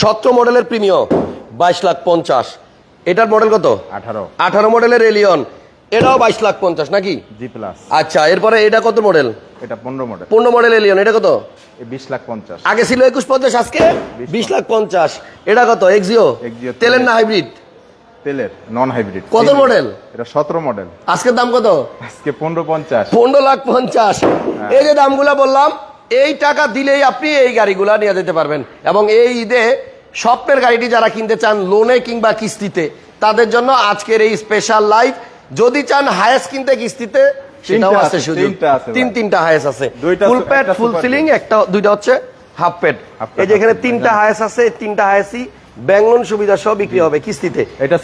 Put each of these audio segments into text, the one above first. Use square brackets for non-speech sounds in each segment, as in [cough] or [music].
সতেরো মডেলের প্রিমিয়ম বাইশ লাখ পঞ্চাশ। এটার মডেল কত? আঠারো। আঠারো মডেলের এলিয়ন এটাও বাইশ লাখ পঞ্চাশ নাকি? জি প্লাস আচ্ছা এরপরে এটা কত মডেল? এটা পনেরো মডেল। পনেরো মডেল এলিয়ন এটা কত? বিশ লাখ পঞ্চাশ। আগে ছিল একুশ পঞ্চাশ আজকে বিশ লাখ পঞ্চাশ। এটা কত? এক্সিও তেলের। না হাইব্রিড তেলের নন হাইব্রিড কত model? এটা সতেরো মডেল। আজকের দাম কত? আজকে পনেরো পঞ্চাশ। পনেরো লাখ পঞ্চাশ। এই যে দামগুলা বললাম এই টাকা দিলেই আপনি এই গাড়িগুলো নিয়ে যেতে পারবেন। এবং এই ঈদে স্বপ্নের গাড়িটি যারা কিনতে চান লোনে কিংবা কিস্তিতে তাদের জন্য আজকের এই স্পেশাল লাইফ যদি চান হায়েস্ট কিনতে কিস্তিতে সেটাও তিনটা আছে শুধু সুযোগ তিন তিনটা হায়েস আছে। ফুল প্যাট ফুল সিলিং একটা দুইটা হচ্ছে হাফ pad, এই যে এখানে তিনটা হায়েস আছে তিনটা হায়েসই ব্যাংলোন সুবিধা সহ বিক্রি হবে কিস্তিতে। এটা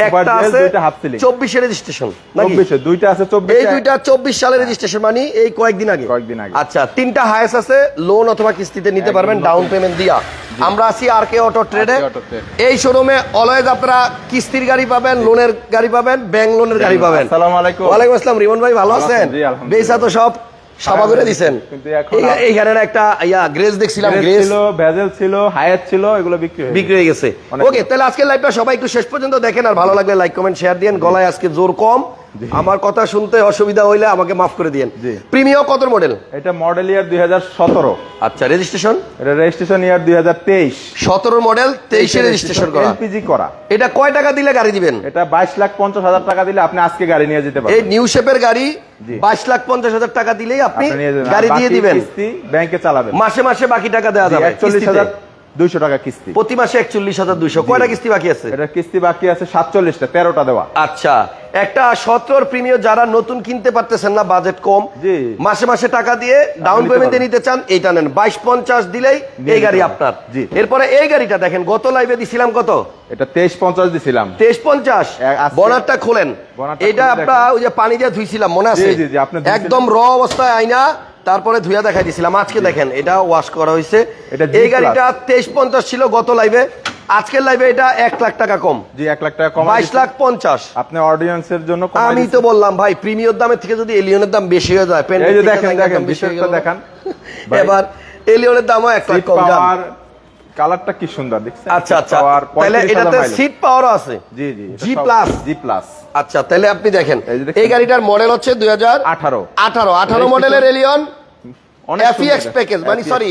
রেজিস্ট্রেশন দুইটা আছে এই দুইটা চব্বিশ সালের রেজিস্ট্রেশন মানে এই কয়েকদিন আগে। কয়েকদিন আগে। আচ্ছা তিনটা আছে লোন অথবা কিস্তিতে নিতে পারবেন ডাউন পেমেন্ট দিয়া। আমরা আছি আর কে অটো ট্রেডে। এই শোরুমে অলওয়েজ আপনারা কিস্তির গাড়ি পাবেন লোনের গাড়ি পাবেন ব্যাংক লোনের গাড়ি পাবেন। আসসালামু আলাইকুম। ওয়ালাইকুম আসসালাম রিমন ভাই ভালো ভালো আছেন? জি, আলহামদুলিল্লাহ। বেসা তো সব। সাবা করে দিছেন। এই- এইখানে একটা ইয়া গ্রেস দেখছিলাম গ্রেস ছিল ভেজেল ছিল হায়াত ছিল এগুলো বিক্রি হয়ে বিক্রি হয়ে গেছে। ওকে তাহলে আজকের লাইভটা সবাই একটু শেষ পর্যন্ত দেখেন আর ভালো লাগলে লাইক কমেন্ট শেয়ার দিন গলায় আজকে জোর কম। আমার কথা শুনতে অসুবিধা হইলে আমাকে মাফ করে জি। প্রিমিয়াম কত মডেল এটা মডেল ইয়ার দুই হাজার সতেরো। আচ্ছা রেজিস্ট্রেশন এটা রেজিস্ট্রেশন ইয়ার দুই হাজার তেইশ। সতেরো মডেল তেইশে রেজিস্ট্রেশন করা। এলপিজি করা। এটা কয় টাকা দিলে গাড়ি দিবেন? এটা বাইশ লাখ পঞ্চাশ হাজার টাকা দিলে আপনি আজকে গাড়ি নিয়ে যেতে এই নিউ শেপের গাড়ি। বাইশ লাখ পঞ্চাশ হাজার টাকা দিলেই আপনি। গাড়ি দিয়ে দিবেন। কিস্তি ব্যাংকে চালাবেন। মাসে মাসে বাকি টাকা দেওয়া যাবে একচল্লিশ। হাজার দুইশো টাকা কিস্তি। প্রতি মাসে একচল্লিশ হাজার দুইশো। কয়টা কিস্তি বাকি আছে? এটা কিস্তি বাকি আছে সাতচল্লিশটা তেরোটা দেওয়া। আচ্ছা একটা সতেরোর প্রিমিয়াম যারা নতুন কিনতে পারতেছেন না বাজেট কম মাসে মাসে টাকা দিয়ে ডাউন পেমেন্টে নিতে চান এইটা নেন। বাইশ পঞ্চাশ দিলেই এই গাড়ি আপনার। এরপরে এই গাড়িটা দেখেন গত লাইভে দিছিলাম কত? এটা তেইশ পঞ্চাশ দিছিলাম। তেইশ পঞ্চাশ। বনারটা খোলেন। এটা আপনার ওই যে পানি দিয়ে ধুইছিলাম মনে আছে। একদম র অবস্থায় আইনা তারপরে ধুইয়া দেখাই দিছিলাম। আজকে দেখেন এটা ওয়াশ করা হয়েছে। এই গাড়িটা তেইশ পঞ্চাশ ছিল গত লাইভে আজকের লাইভে এটা এক লাখ টাকা কম। জি এক লাখ টাকা কম বাইশ লাখ পঞ্চাশ। আপনি অডিয়েন্সের জন্য আমি তো বললাম ভাই প্রিমিয়র দামের থেকে যদি এলিয়নের দাম বেশি হয়ে যায় এই যে দেখেন দেখেন গেল। দেখান। [laughs] এবার এলিয়নের দামও এক লাখ কম যান। কালারটা কি সুন্দর দেখছেন? আচ্ছা আচ্ছা। তাহলে এটাতে সিট পাওয়ারও আছে? জি জি জি প্লাস জি প্লাস আচ্ছা তাহলে আপনি দেখেন এই গাড়িটার মডেল হচ্ছে দুই হাজার আঠারো। আঠারো। আঠারো মডেলের এলিয়ন এফিএক্স প্যাকেজ মানে sorry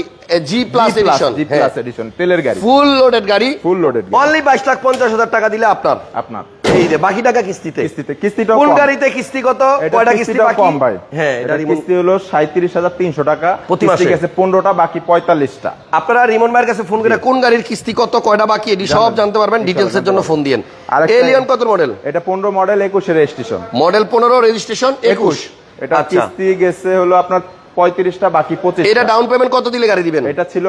G plus edition G plus edition তেলের গাড়ি। ফুল লোডেড গাড়ি। ফুল লোডেড অনলি বাইশ লাখ পঞ্চাশ হাজার টাকা দিলে আপনার। আপনার। এই যে বাকি টাকা কিস্তিতে। কোন গাড়িতে কিস্তি কত? কয়টা কিস্তি বাকি? কম ভাই। হ্যাঁ এটা কিস্তি হলো টাকা। প্রতি মাসে? বাকি পঁয়তাল্লিশটা। আপনারা রিমন ভাইয়ের কাছে ফোন করে কোন গাড়ির কিস্তি কত কয়টা বাকি এটি সব জানতে পারবেন ডিটেলস এর জন্য ফোন দিয়েন। এলিয়ন কত মডেল এটা পনেরো মডেল একুশে রেজিস্ট্রেশন মডেল পনেরো রেজিস্ট্রেশন একুশ। এটা আচ্ছা। কিস্তি গেছে হলো আপনার পঁয়ত্রিশটা বাকি পঁচিশ এটা ডাউন পেমেন্ট কত দিলে গাড়ি দিবেন? এটা ছিল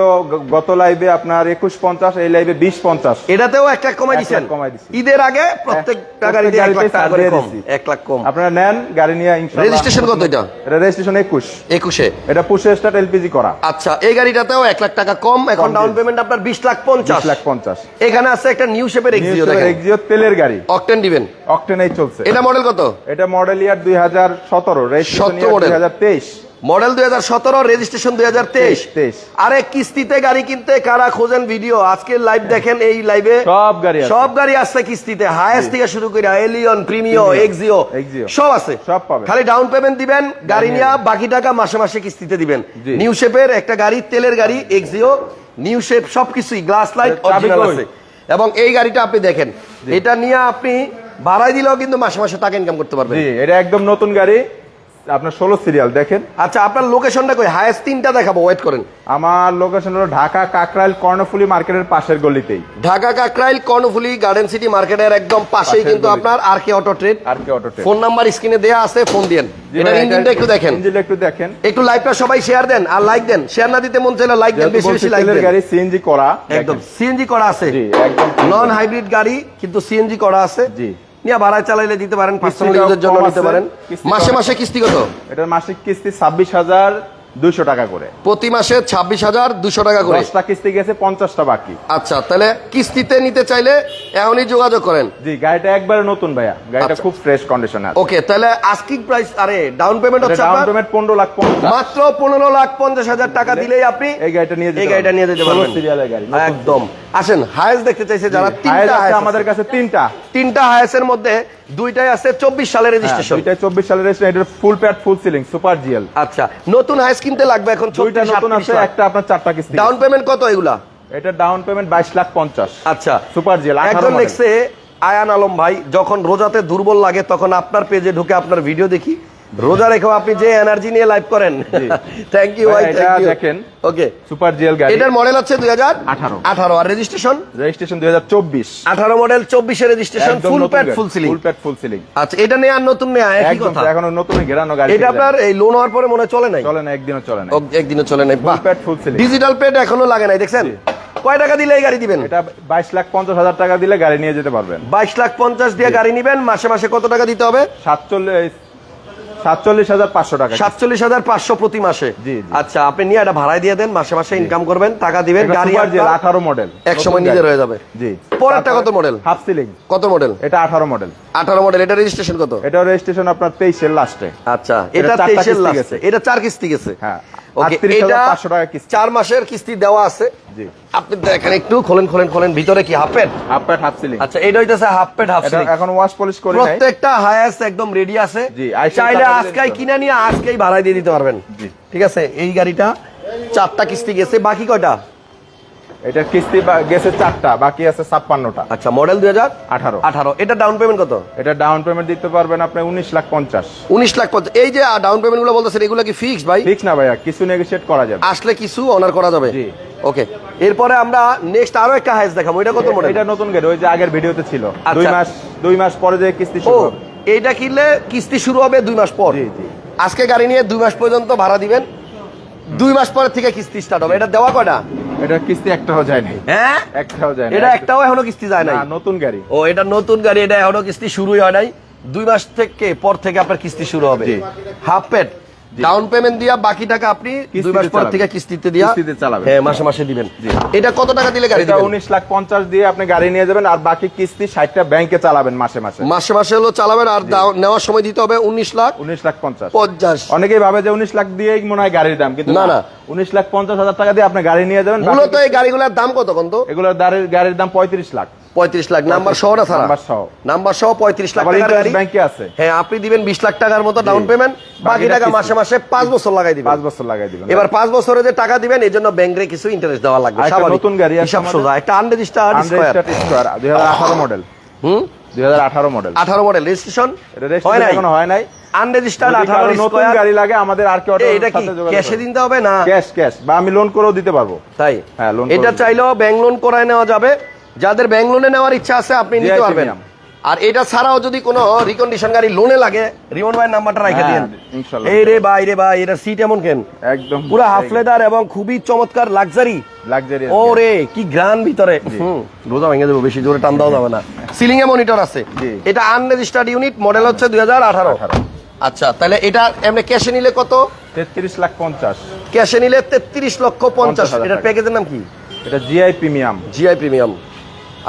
গত লাইভে আপনার একুশ পঞ্চাশ এই লাইভে বিশ পঞ্চাশ। এটাতেও এক লাখ কমাই দিচ্ছেন কমাই দিছি। ঈদের আগে প্রত্যেকটা প্রত্যেক গাড়িতে এক লাখ টাকা করে কম। এক লাখ কম। আপনারা নেন গাড়ি নিয়ে রেজিস্ট্রেশন কত এটা? এটা রেজিস্ট্রেশন একুশ। একুশে। এটা পুষে স্টার্ট এলপিজি করা। আচ্ছা এই গাড়িটাতেও এক লাখ টাকা কম এখন ডাউন পেমেন্ট আপনার বিশ লাখ পঞ্চাশ। লাখ পঞ্চাশ। এখানে আছে একটা নিউ শেপের এক্সিও এক্সিও তেলের গাড়ি। অকটেন দিবেন। অকটেনেই চলছে। এটা মডেল কত? এটা মডেল ইয়ার দুই হাজার সতেরো রেজিস্ট্রেশন 17 দুই হাজার তেইশ। মডেল দুই হাজার সতেরো রেজিস্ট্রেশন দুই হাজার তেইশ। আরে কিস্তিতে গাড়ি কিনতে কারা খোঁজেন ভিডিও? আজকের লাইভ দেখেন এই লাইভে সব গাড়ি সব গাড়ি আসছে কিস্তিতে। হায়েস্ট থেকে শুরু করে এলিয়ন প্রিমিও এক্সিও সব আছে। সব পাবেন। খালি ডাউন পেমেন্ট দিবেন গাড়ি নিয়ে বাকি টাকা মাসে মাসে কিস্তিতে দিবেন। নিউ শেপের একটা গাড়ি তেলের গাড়ি এক্সিও নিউ শেপ সবকিছুই। গ্লাস লাইট অরিজিনাল আছে। এবং এই গাড়িটা আপনি দেখেন। এটা নিয়ে আপনি ভাড়ায় দিলেও কিন্তু মাসে মাসে টাকা ইনকাম করতে পারবেন। এটা একদম নতুন গাড়ি। আপনার ষোলো সিরিয়াল দেখেন। আচ্ছা আপনার লোকেশনটা কই? হায়েস্ট তিনটা দেখাবো ওয়েট করেন। আমার লোকেশন হলো ঢাকা কাকরাইল কর্ণফুলি মার্কেটের পাশের গলিতেই। ঢাকা কাকরাইল কর্ণফুলি গার্ডেন সিটি মার্কেটের একদম পাশেই কিন্তু আপনার আর কে অটো ট্রেড আর কি অটো ফোন নাম্বার স্ক্রিনে দেয়া আছে ফোন দিয়েন। এটার ইঞ্জিনটা একটু দেখেন। ইঞ্জিনটা একটু দেখেন। একটু লাইভটা সবাই শেয়ার দেন আর লাইক দেন। শেয়ার না দিতে মন চাইলে লাইক দেন বেশি বেশি লাইক দেন। গাড়ি সিএনজি করা একদম। সিএনজি করা আছে। জি একদম। নন হাইব্রিড গাড়ি কিন্তু সিএনজি করা আছে। জি। নিয়ে ভাড়ায় চালাইলে দিতে পারেন পার্সোনাল ইউজের জন্য নিতে পারেন। মাসে মাসে কিস্তি কত? এটার মাসিক কিস্তি ছাব্বিশ হাজার দুইশো টাকা করে। প্রতি মাসে ছাব্বিশ হাজার দুশো টাকা করে। দশটা কিস্তি গেছে পঞ্চাশটা বাকি। আচ্ছা তাহলে কিস্তিতে নিতে চাইলে এখনই যোগাযোগ করেন। জি গাড়িটা একবারে নতুন ভাইয়া। গাড়িটা আচ্ছা। খুব ফ্রেশ কন্ডিশন আছে। ওকে তাহলে আস্কিং প্রাইস আরে ডাউন পেমেন্ট হচ্ছে ডাউন পেমেন্ট পনেরো লাখ মাত্র পনেরো লাখ পঞ্চাশ হাজার টাকা দিলেই আপনি এই গাড়িটা নিয়ে এই গাড়িটা নিয়ে যেতে পারবেন। সিরিয়ালের গাড়ি, একদম। আসেন হায়েস দেখতে চাইছে যারা তিনটা আছে আমাদের কাছে তিনটা। তিনটা হায়েসের মধ্যে দুইটাই আছে চব্বিশ সালের রেজিস্ট্রেশন দুইটাই চব্বিশ সালের রেজিস্ট্রেশন এটার full pad full ceiling super GL আচ্ছা নতুন হায়েস কিনতে লাগবে এখন দুইটা নতুন আছে একটা আপনার চারটা কিস্তি ডাউন পেমেন্ট কত এগুলা? এটা ডাউন পেমেন্ট বাইশ লাখ পঞ্চাশ। আচ্ছা সুপার জিএল একজন লিখছে আয়ান আলম ভাই যখন রোজাতে দুর্বল লাগে তখন আপনার পেজে ঢুকে আপনার ভিডিও দেখি। রোজা রেখেও আপনি যে এনার্জি নিয়ে লাইভ করেন। থ্যাংক ইউ [laughs] ভাই থ্যাংক ইউ দেখেন। ওকে সুপার জিএল গাড়ি। এটার মডেল হচ্ছে দুই হাজার 18 আঠারো। আর রেজিস্ট্রেশন রেজিস্ট্রেশন দুই হাজার চব্বিশ। আঠারো মডেল চব্বিশের registration full pad full ceiling full pad full ceiling আচ্ছা এটা নিয়ে আর নতুন নেই একই একদম কথা? এখনও নতুন ঘেরানো গাড়ি এটা আপনার এই লোন হওয়ার পরে মনে চলে নাই? চলে না একদিনও চলে না ও, একদিনও চলে নাই। বাহ। প্যাড ফুল সিলিং ডিজিটাল পেড এখনও লাগে নাই দেখছেন? কয় টাকা দিলে এই গাড়ি দিবেন? এটা বাইশ লাখ পঞ্চাশ হাজার টাকা দিলে গাড়ি নিয়ে যেতে পারবেন। বাইশ লাখ পঞ্চাশ দিয়ে গাড়ি নিবেন মাসে মাসে কত টাকা দিতে হবে? সাতচল্লিশ সাতচল্লিশ হাজার পাঁচশো টাকা সাতচল্লিশ হাজার পাঁচশো প্রতি মাসে। আচ্ছা আপনি নিয়ে এটা ভাড়ায় দিয়ে দেন মাসে মাসে ইনকাম করবেন টাকা দিবেন গাড়ি আঠারো মডেল এক সময় নিজের হয়ে যাবে। জি। পরেরটা কত মডেল হাফ সিলিং কত মডেল এটা আঠারো মডেল আঠারো মডেল এটা রেজিস্ট্রেশন কত? এটা রেজিস্ট্রেশন আপনার তেইশের লাস্টে আচ্ছা এটা তেইশের লাস্টে এটা চার কিস্তি গেছে। হ্যাঁ। চার মাসের কিস্তি দেওয়া আছে। আপনি দেখেন একটু খোলেন খোলেন খোলেন ভিতরে কি half pant half pant half ceiling আচ্ছা এটা হইতাছে হাফ প্যান্ট হাফ সিলিং এখন ওয়াশ পলিশ করে নাই। প্রত্যেকটা হায়াস একদম রেডি আছে। জি, চাইলে আজকেই কিনে নিয়ে আজকেই ভাড়ায় দিয়ে দিতে পারবেন। জি। ঠিক আছে? এই গাড়িটা চারটা কিস্তি গেছে। বাকি কয়টা? এটা কিস্তি গেছে চারটা বাকি আছে ছাপ্পান্নটা। আচ্ছা মডেল দুই হাজার? আঠারো। আঠারো। এটা ডাউন পেমেন্ট কত? এটা ডাউন পেমেন্ট দিতে পারবেন আপনি উনিশ লাখ পঞ্চাশ। উনিশ লাখ পঞ্চাশ। এই যে ডাউন পেমেন্টগুলো বলতেছেন এগুলো কি ফিক্স ভাই? ঠিক না ভাইয়া কিছু নেগোসিয়েট করা যাবে। আসলে কিছু অনার করা যাবে? জি। ওকে এরপরে আমরা নেক্সট আরও একটা হাইস দেখাবো। এটা কত মডেল এটা নতুন গাড়ি ওই যে আগের ভিডিওতে ছিল। আচ্ছা। দুই মাস দুই মাস পরে যে কিস্তি শুরু হবে। এইটা কিনলে কিস্তি শুরু হবে দুই মাস পর? জি, জি। আজকে গাড়ি নিয়ে দুই মাস পর্যন্ত ভাড়া দিবেন। দুই মাস পরের থেকে কিস্তি স্টার্ট হবে। এটা দেওয়া কয়টা? এটা কিস্তি একটাও যায় নাই। হ্যাঁ? একটাও যায় না এটা একটাও এখনও কিস্তি যায় নাই? নতুন গাড়ি। ও এটা নতুন গাড়ি এটা এখনও কিস্তি শুরুই হয় নাই। দুই মাস থেকে পর থেকে আপনার কিস্তি শুরু হবে। Half paid. ডাউন পেমেন্ট দিয়া বাকি টাকা আপনি দুই মাস পর থেকে কিস্তিতে দিয়া কিস্তিতে চালাবেন। হ্যাঁ মাসে মাসে দিবেন। এটা কত টাকা দিলে গাড়ি এটা দিবেন? উনিশ লাখ পঞ্চাশ দিয়ে আপনি গাড়ি নিয়ে যাবেন আর বাকি কিস্তি ষাটটা ব্যাংকে চালাবেন মাসে মাসে। মাসে মাসে হলো চালাবেন আর নেওয়ার সময় দিতে হবে উনিশ লাখ উনিশ লাখ পঞ্চাশ। পঞ্চাশ। অনেকেই ভাবে যে উনিশ লাখ দিয়েই মনে হয় গাড়ির দাম কিন্তু না, না। উনিশ লাখ পঞ্চাশ হাজার টাকা দিয়ে আপনি গাড়ি নিয়ে যাবেন মূলত এই গাড়িগুলোর দাম কত কত এগুলোর গাড়ির গাড়ির দাম পঁয়ত্রিশ লাখ। পঁয়ত্রিশ লাখ। নাম্বার সহ না? নাম্বার সহ। নাম্বার সহ পঁয়ত্রিশ লাখ টাকার ব্যাংকে আছে। হ্যাঁ আপনি দিবেন বিশ লাখ টাকার মতো ডাউন পেমেন্ট বাকি টাকা মাসে মাসে পাঁচ বছর লাগাই দিবেন। পাঁচ বছর লাগাই দিবেন। এবার পাঁচ বছরে যে টাকা দিবেন এই জন্য ব্যাংকে কিছু ইন্টারেস্ট দেওয়া লাগবে। নতুন গাড়ি হিসাব সোজা। একটা আনরেজিস্টার্ড স্কোয়ার দুই হাজার আঠারো মডেল হুম? দুই হাজার আঠারো মডেল আঠারো মডেল রেজিস্ট্রেশন হয় নাই? হয় নাই। আনরেজিস্টার্ড যদি আঠারো কারও নতুন গাড়ি লাগে আমাদের আর কি এটা কি? ক্যাশে দিতে হবে না? ক্যাশ ক্যাশ বা আমি লোন করেও দিতে পারব। তাই? হ্যাঁ, loan এটা চাইলেও ব্যাংক লোন করায় নেওয়া যাবে। যাদের ব্যাংক লোনে নেওয়ার ইচ্ছা আছে আপনি নিতে পারবেন। আর এটা ছাড়াও যদি কোনো রিকন্ডিশন গাড়ি লোনে লাগে রিমন ভাইয়ের নাম্বারটা রাখে হ্যাঁ, দিন এই রে ভাই রে ভাই এটা সিট এমন কেন? একদম পুরো হাফ লেদার এবং খুবই চমৎকার লাক্সারি লাক্সারি ও রে কি গ্রান ভিতরে। হুম, রোজা ভেঙে দেবো বেশি জোরে টান দেওয়া যাবে না। সিলিং এ মনিটর আছে। এটা আনরেজিস্টার্ড ইউনিট মডেল হচ্ছে দুই হাজার আঠারো। আচ্ছা তাহলে এটা এমনি ক্যাশে নিলে কত? তেত্রিশ লাখ পঞ্চাশ। ক্যাশে নিলে তেত্রিশ লক্ষ পঞ্চাশ। 50,000 এটার প্যাকেজের নাম কি? এটা জিআই প্রিমিয়াম জিআই প্রিমিয়াম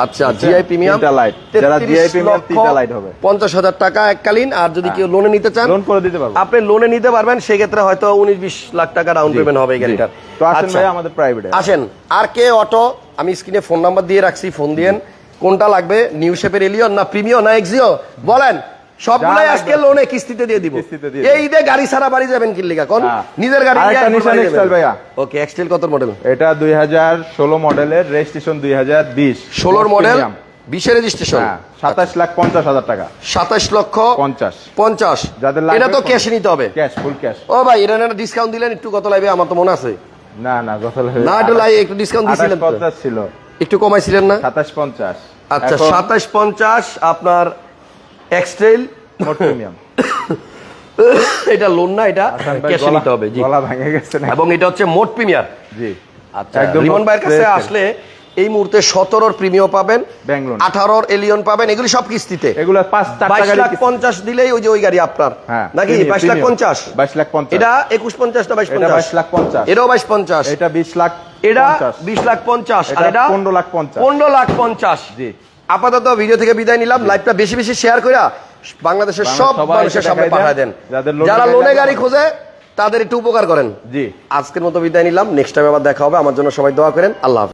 আচ্ছা জিআই প্রিমিয়াম তিনটা light। যারা GI premium তিনটা light হবে। পঞ্চাশ হাজার টাকা এককালীন আর যদি কেউ লোনে নিতে চান লোন করে দিতে পারব। আপনি লোনে নিতে পারবেন সেক্ষেত্রে হয়তো উনিশ বিশ লাখ টাকা ডাউন পেমেন্ট হবে গাড়িটার। তো আসেন আচ্ছা, ভাই আমাদের প্রাইভেটে আসেন আর কে অটো আমি স্ক্রিনে ফোন নাম্বার দিয়ে রাখছি ফোন দিয়েন। কোনটা লাগবে? নিউ শেপের এলিয়ন না প্রিমিয়র না এক্সিও বলেন সবগুলাই আজকে লোনে কিস্তিতে দিয়ে দিব। এই ঈদে গাড়ি ছাড়া বাড়ি যাবেন কি লিগা? কোন? হ্যাঁ। নিজের গাড়ি আরেকটা ভাইয়া। ওকে এক্সটেল কত মডেল এটা দুই হাজার ষোলো মডেলের রেজিস্ট্রেশন দুই হাজার বিশ। ষোলোর মডেল বিশের রেজিস্ট্রেশন হ্যাঁ সাতাশ লাখ পঞ্চাশ হাজার টাকা। সাতাশ লক্ষ পঞ্চাশ। পঞ্চাশ। যাদের লাগবে এটা তো ক্যাশে নিতে হবে। ক্যাশ ফুল ক্যাশ ও ভাই এটা একটা ডিসকাউন্ট দিলেন একটু কত লাগবে? আমার তো মনে আছে। না না গত না একটু লাই একটু ডিসকাউন্ট দিছিলেন তো। পঞ্চাশ ছিল। একটু কমাইছিলেন না? সাতাশ পঞ্চাশ। আচ্ছা এখন সাতাশ পঞ্চাশ আপনার এক্সট্রেল মোট প্রিমিয়াম এটা লোন না এটা ক্যাশে নিতে হবে জি। গলা ভেঙে গেছে না এবং এটা হচ্ছে মোট প্রিমিয়ার জি। আচ্ছা রিমন ভাইয়ের কাছে আসলে এই মুহূর্তে সতেরোর প্রিমিয়াম পাবেন আঠারোর এলিয়ন পাবেন এগুলি সব কিস্তিতে। এগুলো বাইশ লাখ পঞ্চাশ দিলেই ওই যে ওই গাড়ি আপনার। হ্যাঁ, নাকি? বাইশ লাখ পঞ্চাশ। 22 লাখ 50 এটা একুশ পঞ্চাশ না বাইশ পঞ্চাশ? 22 লাখ 50 এটাও বাইশ পঞ্চাশ। এটা বিশ লাখ এটা বিশ লাখ পঞ্চাশ। আর এটা 15 লাখ 50 পনেরো লাখ পঞ্চাশ। জি। আপাতত ভিডিও থেকে বিদায় নিলাম। লাইভটা বেশি বেশি শেয়ার করে বাংলাদেশের সব মানুষের সামনে। পাঠায় দেন। যারা লোনে গাড়ি খোঁজে তাদের একটু উপকার করেন। জি। আজকের মতো বিদায় নিলাম। নেক্সট টাইম আবার দেখা হবে। আমার জন্য সবাই দোয়া করেন। আল্লাহ